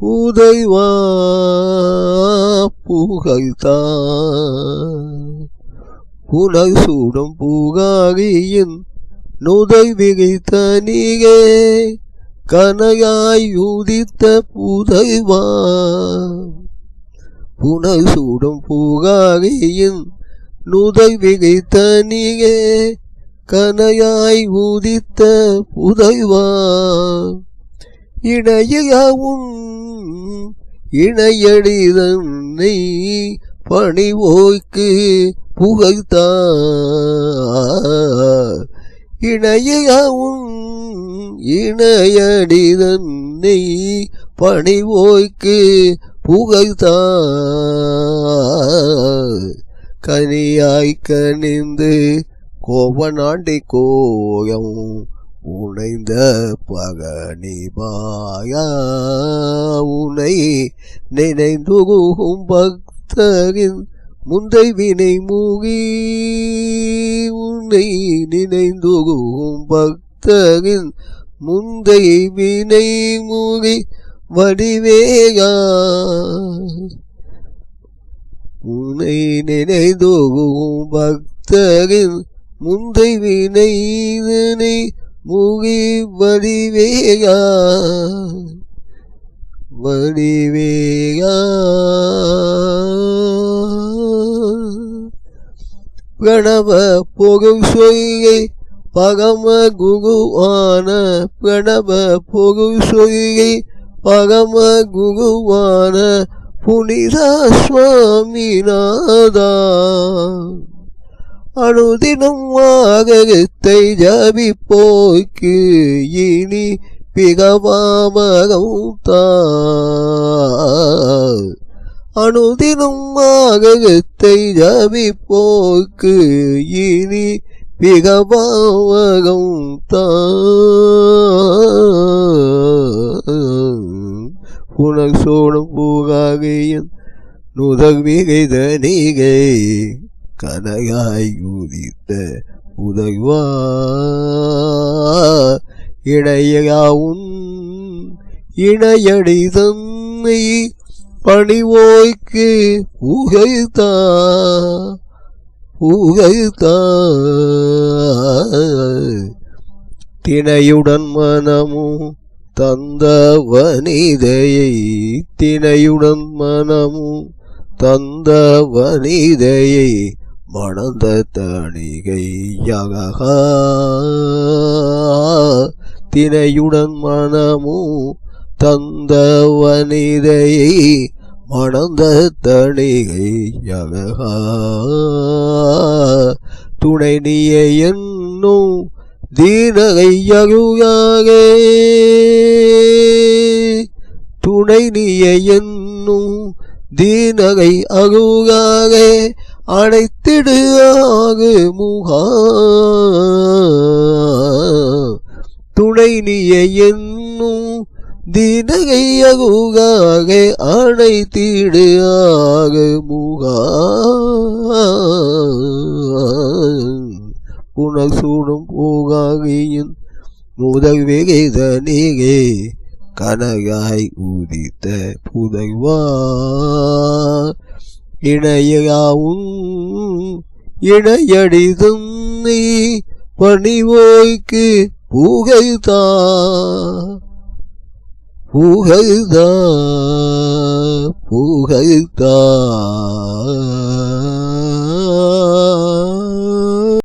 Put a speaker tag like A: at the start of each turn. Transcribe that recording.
A: உதைவா புகழ்தான். புனை சூடும் புகாகியின் நுதை விரித்த நீகே கனையாய் உதித்த புதைவா. புனை சூடும் புகாகியின் நுதை விரித்த நீகே கனையாய் உதித்த புதைவா இணையாவும் இணையடிதன்னை பணிவோய்க்கு புகைத்தார். இணையாவும் இணையடிதன்னை பணிவோய்க்கு புகைத்தார். கனியாய் கனிந்து கோவனாண்டி கோயம் உனைந்த பகனிபாயா உனை நினைந்துகும் பக்தரின் முந்தை வினை மூகி. உன்னை நினைந்துகும் பக்தரின் முந்தை வினை மூகி வடிவேயா. உனை நினைந்துகும் பக்தரின் முந்தை வினை முகி வடிவேயா? வடிவேயா? பிரணவ பொருள் சொய்கை பகம குகுவான பிரணவ பொருள் சொல்லை பகம குகுவான புனித சுவாமிநாதா. அனுதினம் வாகத்தை ஜபி இனி பிகவாமகம் அனுதினம் வாகத்தை ஜபி இனி பிகவாமகம் புனக் சோடும் பூகாகையன் நுதவிகை தனிகை கனகாய் உதித்த உதவா இடையாவும் இணையடி தன்னை பணிவோய்க்கு புகைத்தா புகைத்தா திணையுடன் மனமும் தந்த வனிதையை திணையுடன் மனமும் தந்த வனிதையை மணந்த தணிகை யகா தினையுடன் மனமும் தந்த வனிதையை மணந்த தணிகை யகா துணை நீய என்னும் தீனகையாக துணை நீய என்னும் தீனகை அகுகாகே அடைத்திடு ஆகு முகா. துணை நீய என்னும் தீனகை அகுகாக ஆகு முகா. புனசூடும் போகாகியின் முதல்வெகைத நீகே கனகாய் உதித்த புதைவா இணையாவும் இணையடி நீ பணிவோய்க்கு புகைதா புகைதா புகைதா.